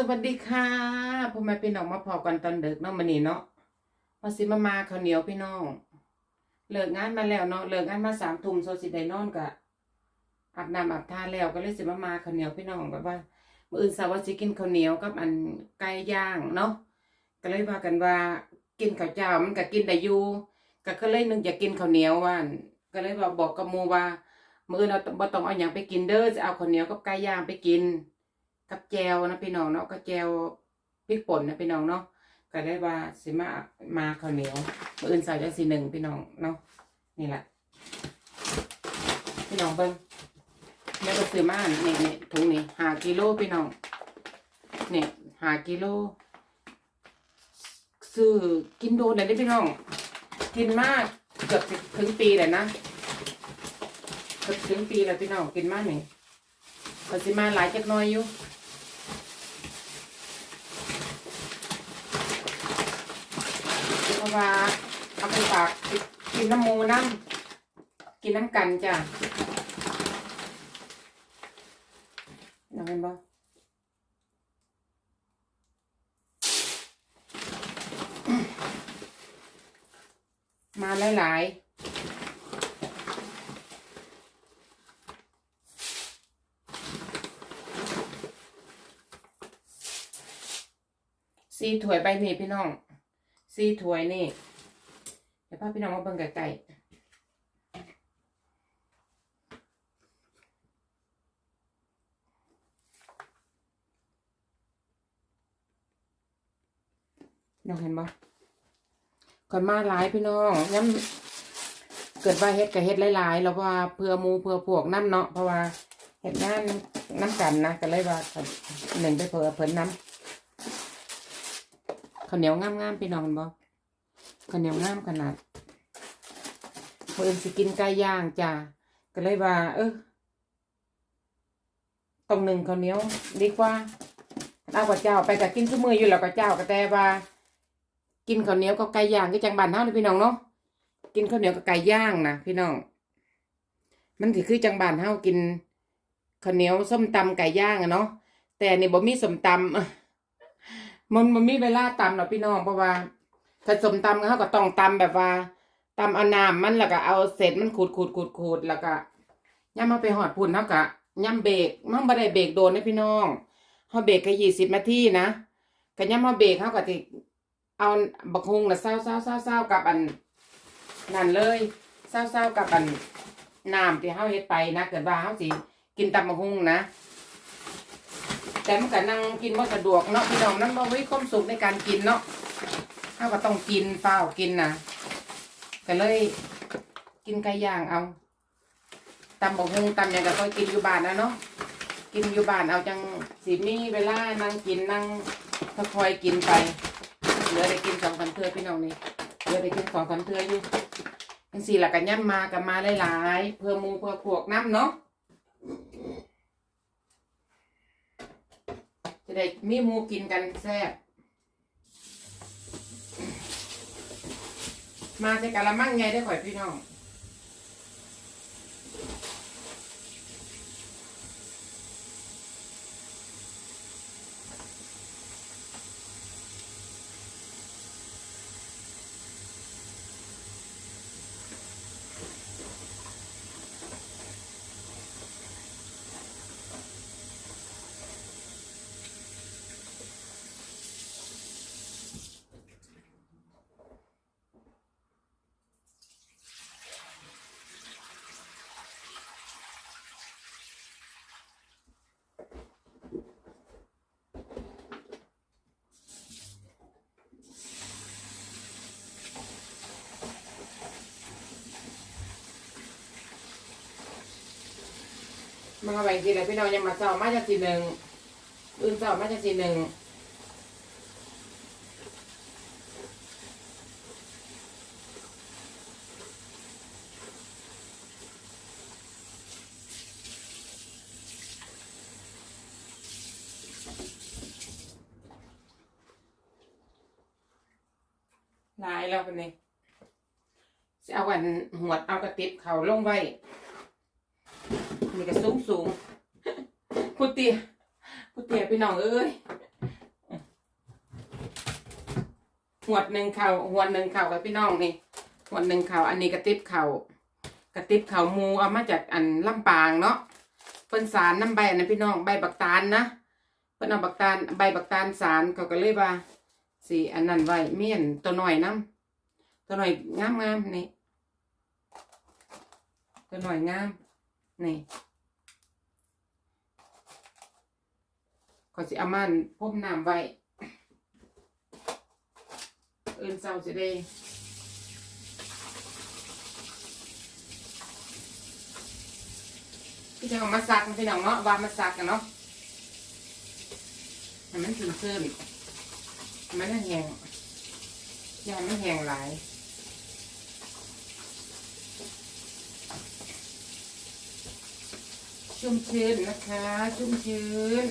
สวัสดีค่ะพ่อแม่พี่น้องมาพอกันตอนเด็กเนาะมื้อนี้เนาะมาสิมามาข้าวเหนียวพี่น้องเลิกงานมาแล้วเนาะเลิกงานมาสามทุ่มโซสิได้นอนกะอาบน้ำอาบท่าแล้วก็เลยสิมามาข้าวเหนียวพี่น้องแบบว่ามื้ออื่นสาวว่าสิกินข้าวเหนียวกับอันไก่ย่างเนาะก็เลยว่ากันว่ากินข้าวเจ้ามันก็กินได้อยู่ก็ก็เลยนึกอยากกินข้าวเหนียวว่าอั่นก็เลยว่าบอกกับมูว่ามื้ออื่นเราบ่ต้องเอาหยังไปกินเด้อจะเอาข้าวเหนียวกับไก่ย่างไปกิน กับแจวนะพี่น้องเนาะกับแจวพริกป่นนะพี่น้องเนาะก็ได้ว่าสิมามาข้าวเหนียวมืออื่นใส่จังสีหนึ่งพี่น้องเนาะนี่แหละพี่น้องเบิ้งแล้วก็ซื้อมาเนี่ยเนี่ยถุงนี้หากิโลพี่น้องเนี่ยหากิโลซื้อกินโดนเลยพี่น้อง กินมากเกือบถึงปีเลยนะเกือบถึงปีแล้วพี่น้องกินมากนี่ก็สิมาหลายจักน้อยอยู่ เพราะ ว่าเอาไปฝากกินน้ำหมูน้ำกินน้ำกันจ้ะน้องเห็นบ่มาหลายๆสี่ถ้วยใบนี่พี่น้อง สี่ถ้วยนี่ เดี๋ยวพาพี่น้องมาเบิ่งไก่น้องเห็นบ่ก่อนมาหลายพี่น้องย้ำเกิดว่าเฮ็ดกับเฮ็ดหลายๆแล้วว่าเพื่อมูเพื่อพวกน้ำเนาะเพราะว่าเฮ็ดงานน้ำกันนะก็เลยว่าหนึ่งไปเผื่อเพิ่นน้ำ ข้าวเหนียวงามๆพี่น้องเห็นบ่ข้าวเหนียวงามขนาดเพื่อนสิกินไก่ย่างจ้าก็เลยว่า เออตรงหนึ่งข้าวเหนียวดีกว่าเอากับเจ้าไปกับกินทุกมืออยู่แล้วกับเจ้าก็แต่ว่า กินข้าวเหนียวกับไก่ย่างก็จังบานเฮานี่พี่น้องเนาะกินข้าวเหนียวกับไก่ย่างนะพี่น้อง มันสิคือจังบานเฮากินข้าวเหนียวส้มตำไก่ย่างอะเนาะแต่อันบ่มีส้มตำ มันมันมีเวลาตำหรอพี่น้องเพราะว่าผสมตำเขาก็ต้องตำแบบว่าตำเอาน้ำมันแล้วก็เอาเศษมันขูดขูดขูดขูดแล้วก็ย่ำมาไปหอดพุ่นเขาก็ย่ำเบรกมันบ่ได้เบรกโดนนะพี่น้องเขาเบรกแค่ยี่สิบนาทีนะก็ย่ำมาเบรกเขาก็ติเอาบักฮุงนะเศร้าเศร้าเศร้าเศร้ากับอันนั่นเลยเศร้าเศร้ากับอันน้ำที่เขาเฮ็ดไปนะเกิดว่าเขาสิกินตำบักฮุงนะ แต่มันก็นั่งกินว่สะดวกเนาะพี่น้องนั่นบ่มีความสุขในการกินเนาะเขาก็ต้องกินเปล่ากินนะก็เลยกินไก่ย่างเอาตำบกฮงตำอย่างก็ค่อยกินอยู่บ้านนะเนาะกินอยู่บ้านเอาจังสีมีเวลานั่งกินนั่งค่อยๆกินไปเหลือได้กินสองสามเทือพี่น้องนี่เหลือได้กินสองสามเทืออยู่จังสี่หลักกันย่ำมากับมาหลายๆเพื่อมูเพื่อพวกน้ำเนาะ จะได้มีหมูกินกันแซ่บมาใส่กะละมังไงได้ข่อยพี่น้อง มันมาแบ่งทีละพี่น้องยังมาเจ้ามาจากทีหนึ่งอื่นเจ้ามาจากทีหนึ่งลายแล้วเป็นไงจะเอาวันหัวดเอากระติบเขาลงไว้ นี่ก็สูงสูงผู้เตี้ยผู้เตี้ยพี่น้องเอ้ยหัวหนึ่งเข่าหัวหนึ่งเข่ากับพี่น้องนี่หัวหนึ่งเข่าอันนี้กระติบเข่ากระติบเข่ามูเอามาจากอันลำปางเนาะเปิ้นสารน้ำใบนะพี่น้องใบบักตาลนะเปิ้นเอาบักตาลใบบักตาลสารเขาก็เลยว่าสีอันนั้นไว้เมียนตัวหน่อยน้ำตัวหน่อยงามงามๆนี่ตัวหน่อยงาม นี่ก็สิอามันพ่มน้ำไว้เอินเศร้าสิได้พี่จะเอามาซักพี่น้องเนาะวางมาซักกันเนาะให้มันถึงเสื้อมมันแห้งอย่าให้มันแห้งหลาย ชุ่มชื้นนะคะ ชุ่มชื้น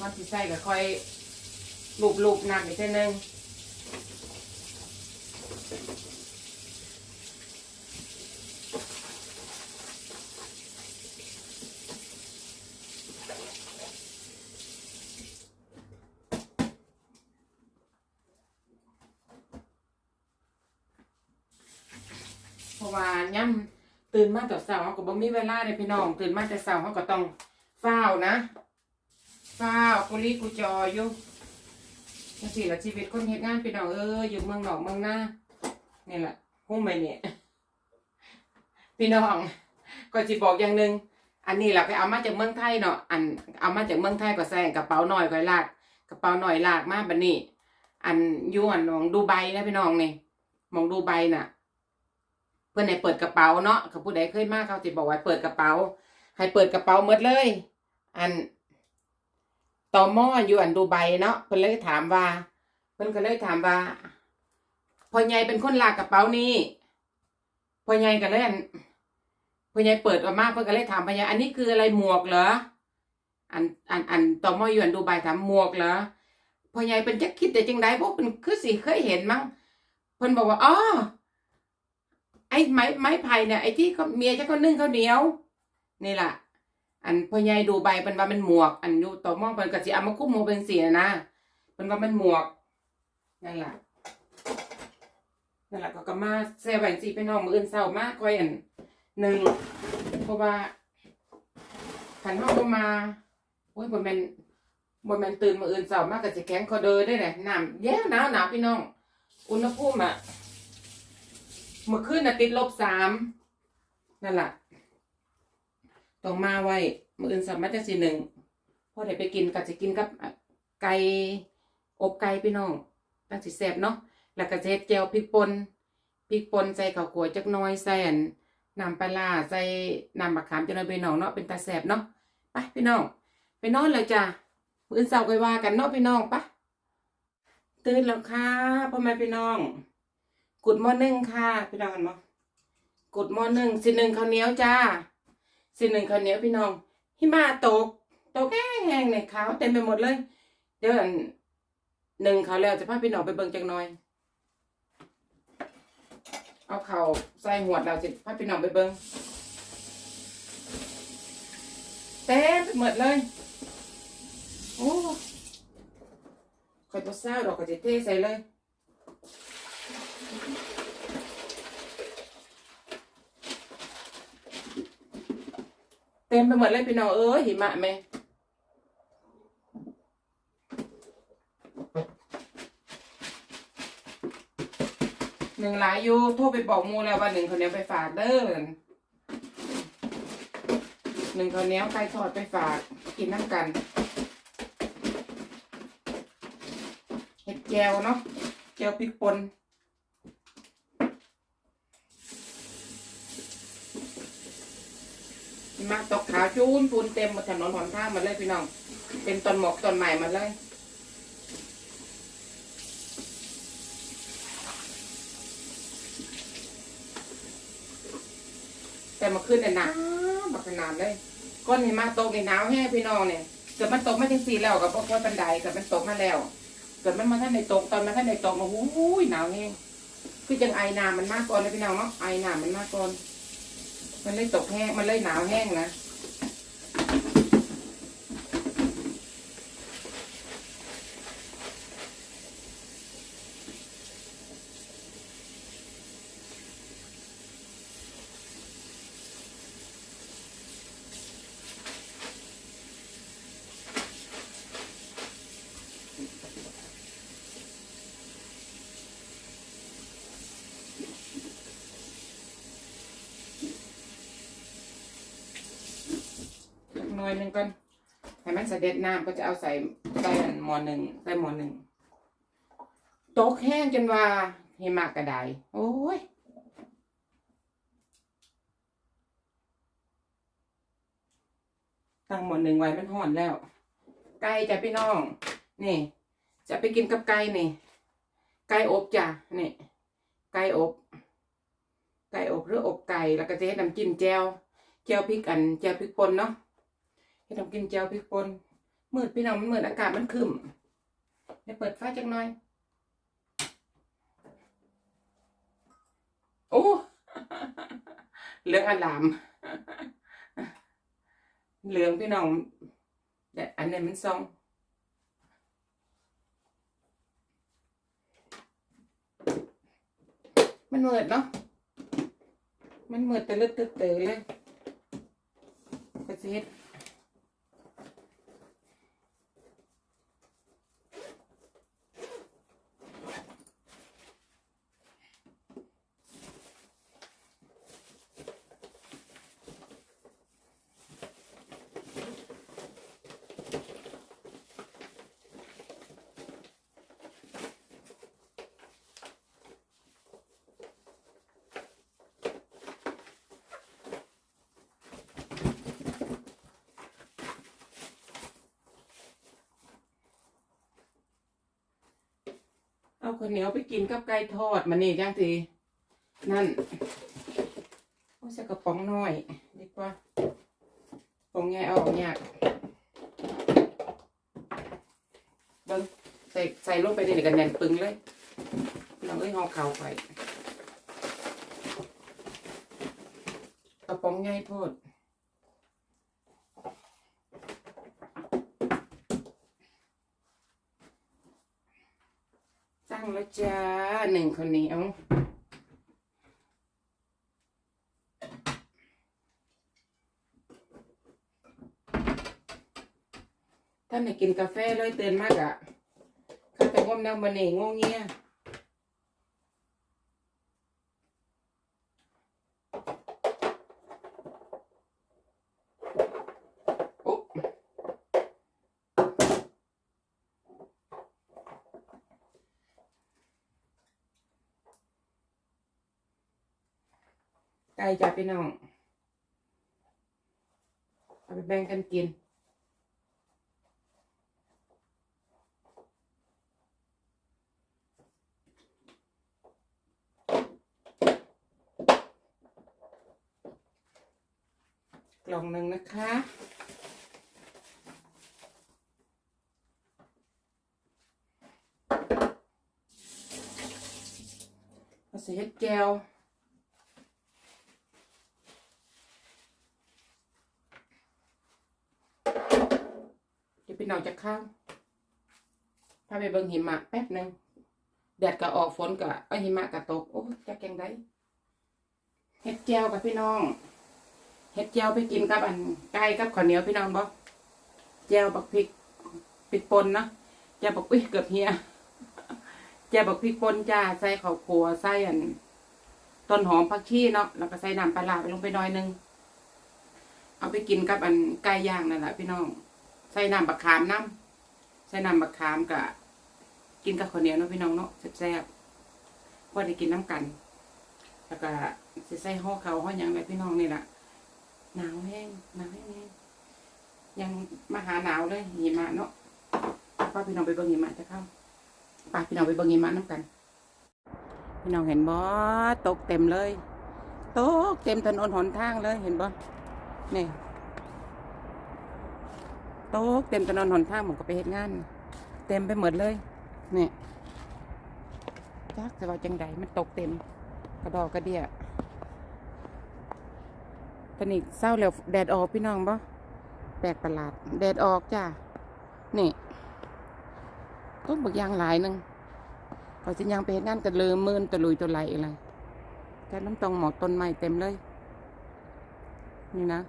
มันที่ใส่ก็ค่อยลูบๆหนักอีกเท่นึง ย่ำตื่นมาแต่เช้าเขาก็บ่มีเวลาเลยพี่น้อง ตื่นมาแต่เช้าเขาก็ต้องเฝ้านะฟ้ากุลีกุจออยู่จังสี่ละชีวิตคนเฮ็ดงานพี่น้องเอออยู่เมืองนอกเมืองหน้านี่แหละหุ้มไปเนี่ยพี่น้องก็สิบอกอย่างหนึ่งอันนี้แหละไปเอามาจากเมืองไทยเนาะอันเอามาจากเมืองไทยก็ใส่กระเป๋าหน่อยก็ลากกระเป๋าหน่อยลากมาบัดนี้ อันยู่อันของดูไบนะพี่น้องนี่มองดูไบน่ะ เพื่อนให้เปิดกระเป๋าเนาะเขาผู้ใดเคยมาเขาสิบอกว่าเปิดกระเป๋า ให้เปิดกระเป๋าหมดเลย อันตอมออยู่อันดูไบเนาะเพิ่อนเลยถามว่า เพิ่อนก็เลยถามว่าพ่อใหญ่เป็นคนลากกระเป๋านี้พ่อใหญ่ก็เลยอันพ่อใหญ่เปิดออกมาเพิ่อนก็เลยถามพ่อใหญ่อันนี้คืออะไรหมวกเหรออันอันอันตอมออยู่อันดูไบถามหมวกเหรอพ่อใหญ่เป็นจักคิดแต่จังไดบ่เป็นคือสิเคยเห็นมั้งเพิ่อนบอกว่าอ๋อ ไอ้ไม้ไม้ไผ่เนี่ยไอ้ที่เมียจะเขานึ่งข้าวเหนียว นี่แหละอันพ่อใหญ่ดูใบเป็นว่ามันหมวก อันอยู่ต่อมองเป็นกะสิเอามาคุ้มหมวเป็นสีนะนะเป็นว่ามันหมวกนั่นแหละนั่นแหละก็กมาแซ่แหวนสีไปน้องมืออื่นเศร้ามากกว่าอันหนึ่งเพราะว่าขันห้องก็มาโอ้ยบนแมนบนแมนตื่นมืออื่นเศร้ามากกับสิแข็งคอเดอได้เลยน้ำแย่หนาวหนาวพี่น้อง อุณหภูมิอะ เมื่อคืนน่ะติดลบสามนั่นแหละต้องมาไว้มืออื่นสามารถจะสิหนึ่งพอได้ไปกินก็จะกินกับไก่อบไก่พี่น้องตั้งสิแซ่บเนาะแล้วก็จะเฮ็ดแจ่วพริกป่นพริกป่นใส่ข้าวคั่วจักน้อยใส่อันน้ำปลาใส่น้ำมะขามจักน้อยพี่น้องเนาะเป็นตาแซ่บเนาะไปพี่น้องไปนอนเลยจ้ะมืออื่นเสาร์ก็ว่ากันเนาะพี่น้องปะตื่นแล้วค่ะพ่อแม่พี่น้อง กุดมอนึ่งค่ะ พี่น้องกันเนาะกุดมอนึ่งสิหนึ่งข้าวเหนียวจ้าสิ่หนึ่งคนนี้พี่น้องหิมะตกตกแห้งๆเนี่ยขาวเต็มไปหมดเลย เดี๋ยวหนึ่งเขาวแล้วจะพาพี่น้องไปเบิ่งจังหน่อย เอาเข่าวใส่หัวเราจะพาพี่น้องไปเบิ่งเต็มไปหมดเลยโอ้คอยตัวเศร้าดอกก็จะเทใส่เลย เต็มไปหมดเลยพี่น้องเอ้ยหิมะแม่หนึ่งหลายอยู่โทรไปบอกมูแล้วว่าหนึ่งคนนี้ไปฝากเด้อหนึ่งคนนี้ไก่ทอดไปฝากกินน้ำกันเห็ดแจวเนาะแจวพริกป่น มาตกขาวจูนปูนเต็มมดถนนหนทางหมาเลยพี่น้อง เป็นต้นหมอกต้นใหม่หมาเลยแต่มาขึ้นเนี่ยหนาวบักขนาดเลยก้อนหิมะตกในหนาวแห้งพี่น้องเนี่ยเกิดมันตกมาจังสี่แล้วกับพวกว่าบันไดเกิดมันตกมาแล้ว เกิดมันมาท่านในตกตอนมาท่านในตกมาหูยหนาวแห้งคือจังไอหน้ำมันมากก่อนเลยพี่น้องเนาะไอหน้ำมันมากก่อน มันเลยตกแห้ง มันเลยหนาวแห้งนะ ก่อน ให้มันเสด็จน้ำก็จะเอาใส่ใส่หม้อหนึ่งใส่หม้อหนึ่งตกแห้งจนว่าหิมะกระไดโอ้ยตั้งหมดหนึ่งไว้มันห่อนแล้ว ไก่จ้ะพี่น้อง นี่ จะไปกินกับไก่นี่ ไก่อบจ้ะนี่ ไก่อบไก่อบหรืออบไก่ แล้วก็จะให้น้ำจิ้มแจ่วแจ่วพริกอันแจ่วพริกป่นเนาะ ให้น้ำจิ้มแจวพริกป่นมืดพี่น้องมันมืดอากาศมันคึมเดี๋ยวเปิดไฟจักหน่อย โอ้เหลืองอลามเหลืองพี่น้องแต่อันนี้มันซองมันมืดเนาะ มันมืดแต่เลือดเตอเลยก็จะเฮ็ด ข้าวเหนียวไปกินกับไก่ทอดมานี่จังทีนั่นโอ้ใส่กระป๋องน้อยดีกว่าป๋องใหญ่เอาอกยากเบิ้งใส่ใส่ลงไปในกันแน่นปึงเลยเราเอ้ยห่อเขาไปกระป๋องใหญ่โพด ตั้งแล้ว จ้าหนึ่งคนนี้เอาท่านไหนกินกาแฟเลยเตือนมากอะข้าแต่ง่มแนวมันเองงงเงี้ย จ้ะพี่น้อง เอาไปแบ่งกันกิน กล่องหนึ่งนะคะเอาใส่เห็ดแก้ว เดี๋ยวพี่ น้องจะข้าวพาไปเบิ่งหิมะแป๊บหนึ่งแดดก็ออกฝนก็เอหิมะก็ตก โอ้จะแกงได้เห็ดเจียวกับพี่น้อง เห็ดเจียวไปกินกับอันไก่กับข้าวเหนียวพี่น้องบ่เจียวบักพริกพริกปนเนาะเจียวบักอุ้ยเกือบเฮียเจียวบักพริกปนจ้าใส่ข้าวคั่วใส่อันต้นหอมผักชีเนาะแล้วก็ใส่น้ำปลาร้าไปลงไปหน่อยนึงเอาไปกินกับอันไก่ย่างนั่นแหละพี่น้อง ใส่น้ำบักขามน้ำใส่น้ำบักขามกะกินกับข้าวเหนียวเนาะพี่น้องเนาะแซ่บๆพอได้กินน้ำกัน แล้วก็สิใส่ห่อเขาห่อยังไรพี่น้องนี่แหละหนาวแห้งหนาวแห้งแห้งยังมาหาหนาวเลยหิมะเนาะป้าพี่น้องไปเบิ่งหิมะจะเข้าป้าพี่น้องไปเบิ่งหิมะน้ำกัน พี่น้องเห็นบ่ตกเต็มเลย ตกเต็มถนนหนทางเลยเห็นบ่นี่ โต๊ะเต็มถนนหนทางผมก็ไปเฮ็ดงาน เต็มไปหมดเลยนี่จักจะว่าจังใดมันตกเต็ม กระดอกกระเดียตอนนี้เศร้าแล้วแดดออกพี่น้องบ่แปลกประหลาด แดดออกจ้านี่ต้นบักยางหลายหนึ่งพอสิยางไปเฮ็ดงานกันเลยมื่นตะลุยตะไหลอะไรแต่น้ำตรงหมอกต้นไม้เต็มเลย นี่นะ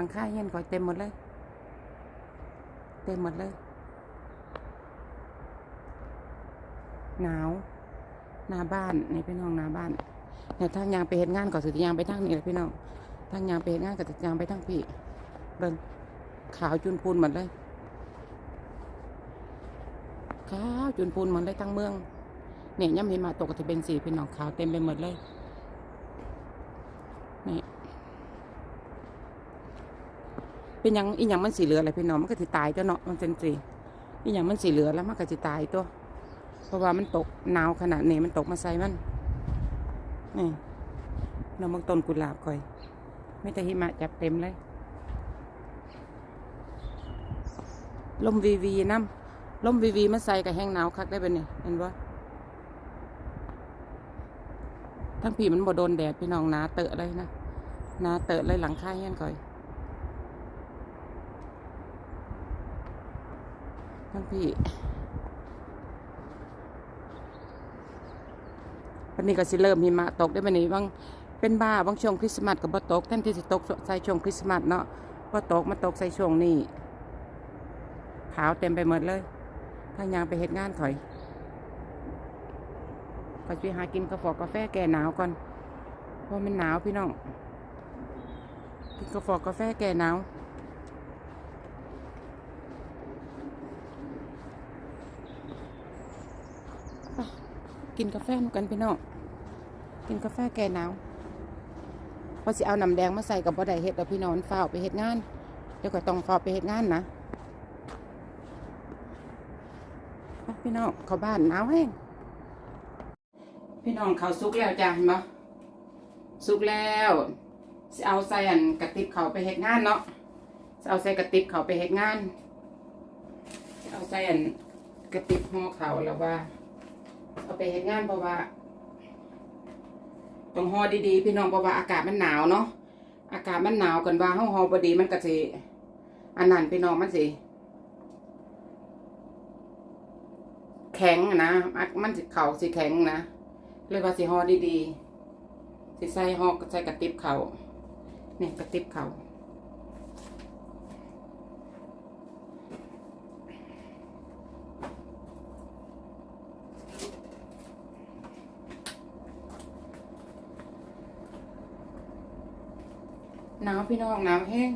ทางค่ายเห็นก่อยเต็มหมดเลย เต็มหมดเลย หนาวหน้าบ้านนี่น้องหน้าบ้านเนี่ยทางยางไปเฮ็ดงานก็สิยางไปทางนี้แหละพี่น้องทางยางไปเฮ็ดงานก็สิยางไปทางพี่เบิ่งขาวจุนพูนหมดเลยขาวจุนพูนหมดเลยทั้งเมืองเนี่ยย่ำเห็นมาตกก็จะเป็นสีพี่น้องขาวเต็มไปหมดเลยนี่ เป็นยังอีหยังมันสีเหลืออะไรพี่น้องมันก็สิตายตัวเนาะมันเป็นสีอีหยังมันสีเหลือแล้วมันก็สิตายตัว เพราะว่ามันตกหนาวขนาดนี้มันตกมาใส่มันนี่เรามองต้นกุหลาบก่อยไม่แต่หิมะจับเต็มเลย ลมวีวีน้ำลมวีวีมาใส่กับแห้งหนาวคักได้เป็นนี่เห็นปะทั้งผีมันบ่โดนแดดพี่น้องนาเตอะเลยนะนาเตอะเลยหลังค่ายเงี้ยก่อย ทั้งพี่วันนี้ก็สิเริ่มหิมะตกได้บันนี้บางเป็นบ้าบางช่วงคริสต์มาสกับบ่ตกแทนที่สิตกใส่ช่วงคริสต์มาสเนาะบ่ตกมาตกใส่ช่วงนี้ขาวเต็มไปหมดเลยถ้ายางไปเฮ็ดงานถอยก็ไปหากินกาแฟกาแฟแก่หนาวก่อนเพราะมันหนาวพี่น้องกินกาแฟกาแฟแก่หนาว กินกาแฟกันพี่น้องกินกาแฟแก่หนาวพอสิเอาน้ำแดงมาใส่กับบ่ได้เฮ็ดแล้วพี่น้องฝ้าไปเฮ็ดงานเดี๋ยวก็ต้องฝ้าไปเฮ็ดงานนะพี่น้องเข้าบ้านหนาวแห้งพี่น้องเขาวสุกแล้วจ้ะเห็นบ่สุกแล้วสิเอาใส่อันกระติบเขาไปเฮ็ดงานเนาะสิเอาใส่กระติบเขาไปเฮ็ดงานสิเอาใส่อันกระติบห่อเขาแล้วว่า เอาไปเฮ็ดงานเพราะว่าต้องห่อดีๆ พี่น้องเพราะว่าอากาศมันหนาวเนาะอากาศมันหนาวกันว่าเฮาห่อบ่ดีมันก็สิอันนั้นพี่น้องมันสิแข็งนะมันสิเข่าสิแข็งนะเลยว่าสิห่อดีๆสิใส่ห่อใส่กระติบเขาเนี่ยกระติบเขา หนาวพี่น้องหนาวแห้ง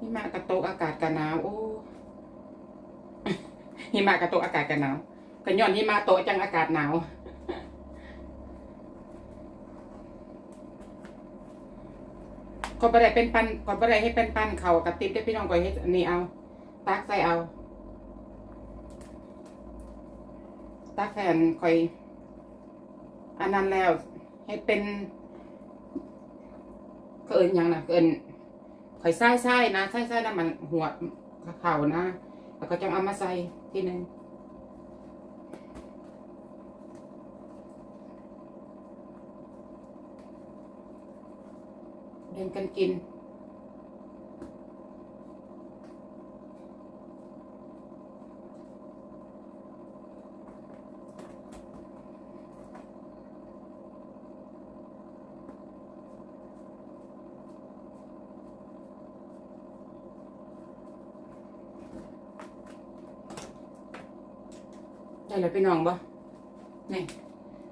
หิมะกระตกอากาศกันหนาวโอ้หิมะกระตกอากาศกันหนาวกันย้อนหิมะโตจังอากาศหนาวก็บ่ได้เป็นปันก็บ่ได้ให้เป็นปันเขากระติบได้พี่น้องก็เฮ็ดอันนี้เอาตักใส่เอา ตักแฟนคอยอันนั้นแล้วให้เป็นเอินยังนะเอินข่อยไส้ไส้นะไส้ไส้น้ำมันหัวเข่านะ แล้วก็จะเอามาใส่ทีหนึงเดินกันกิน ได้เลยพี่น้องบ่นี่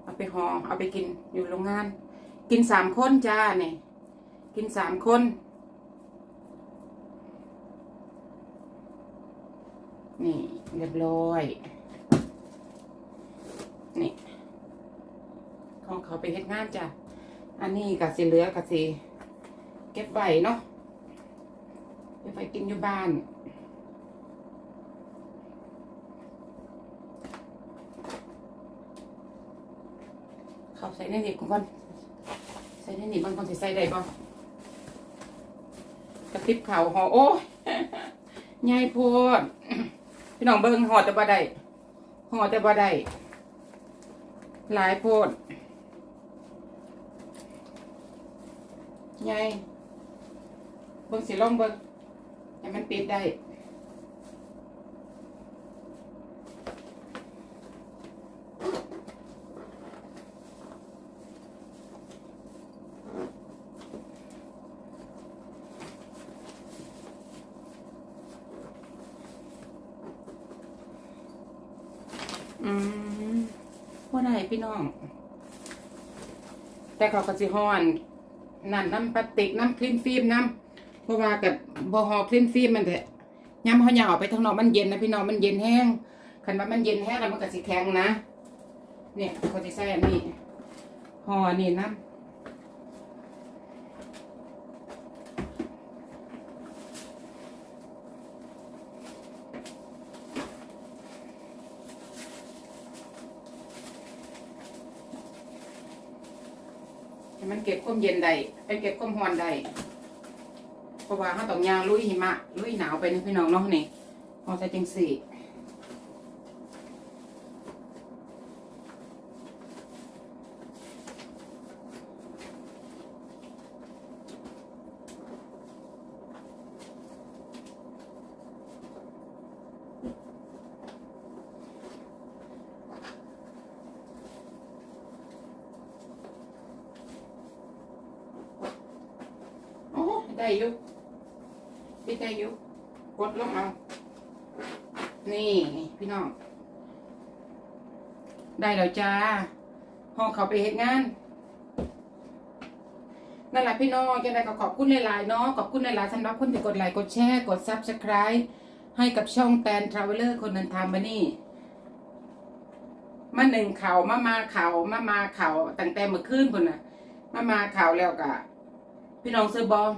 เอาไปห่อเอาไปกินอยู่โรงงาน กินสามคนจ้าเนี่ยกินสามคนนี่เรียบร้อย นี่ ของเขาไปเฮ็ดงานจ้ะ อันนี้กะสิเหลือกะสิเก็บไว้เนาะ เก็บไว้กินอยู่บ้าน เขา ใส่ในนี่ก่อนใส่ในนี่บางคนสิใส่ได้บ่กระติบเข่าห่อโอ้ยใหญ่โพดพี่น้องเบิ่งห่อแต่บ่ได้ห่อแต่บ่ได้หลายโพดใหญ่เบิ่งสิลองเบิ่งให้มันปิดได้ น บ่ได้พี่น้อง แต่เขาก็สิฮ้อนนั่นน้ำพลาสติกน้ำคลีนฟิล์มน้ำเพราะว่ากับบ่ฮอคลีนฟิล์มมันเถอะย้ำเขาย่าออกไปทางนอกมันเย็นนะพี่น้องมันเย็นแห้งคันว่ามันเย็นแห้งแล้วมันก็สิแข็งนะเนี่ยเขาจะใส่อันนี้ห่อนี่น้ำให้มัน เก็บความเย็นได้ไปเก็บความร้อนได้เพราะว่าเขาต้องยางลุยหิมะลุยหนาวไปนี่พี่น้องเนาะนี่เอาใส่จังสี่ โอ้ ได้อยุพี่ได้ยุบกดลงเอานี่พี่น้อง ได้แล้วจ้าห้องเขาไปเฮ็ดงานนั่นแหละพี่น้องจะได้ก็ขอบคุณหลายๆเนาะขอบคุณหลายๆสำหรับคนที่กดไลค์กดแชร์กด subscribe ให้กับช่องแตนทราเวลเลอร์คนเดินทางมานี่มาหนึ่งเขามามาเขามามาเขาตั้งแต่เมื่อคืนพุ่นน่ะ มามาเขาแล้วกะพี่น้องซื้อบอล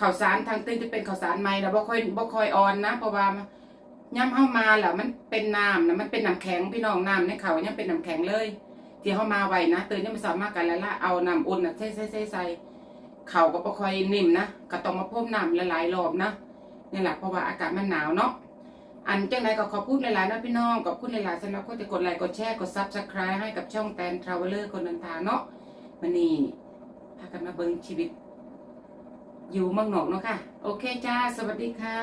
ข่าวสารทางตื้นจะเป็นข่าวสารใหม่นะบ่ค่อยบ่ค่อยออนนะเพราะว่าย่ำเข้ามาแล้วมันเป็นน้ำนะมันเป็นน้ำแข็งพี่น้องน้ำในเขายังเป็นน้ำแข็งเลยที่เข้ามาไวนะตื่นยังไม่สามารถกันแล้วละเอาน้ำอุ่นนะใส่ใส่ใส่ใส่เขาก็บ่ค่อยนิ่มนะก็ต้องมาพ่มน้ำหลายรอบนะนี่แหละเพราะว่าอากาศมันหนาวเนาะอันจังไรก็ขอบคุณหลายๆนะพี่น้องขอบคุณหลายๆสำหรับคนที่กดไลค์กดแชร์กดซับสไครต์ให้กับช่องแตนทราเวลเลอร์คนเดินทางเนาะวันนี้พากันมาเบิ่งชีวิต อยู่เมืองนอกเนาะค่ะ โอเคจ้า สวัสดีค่ะ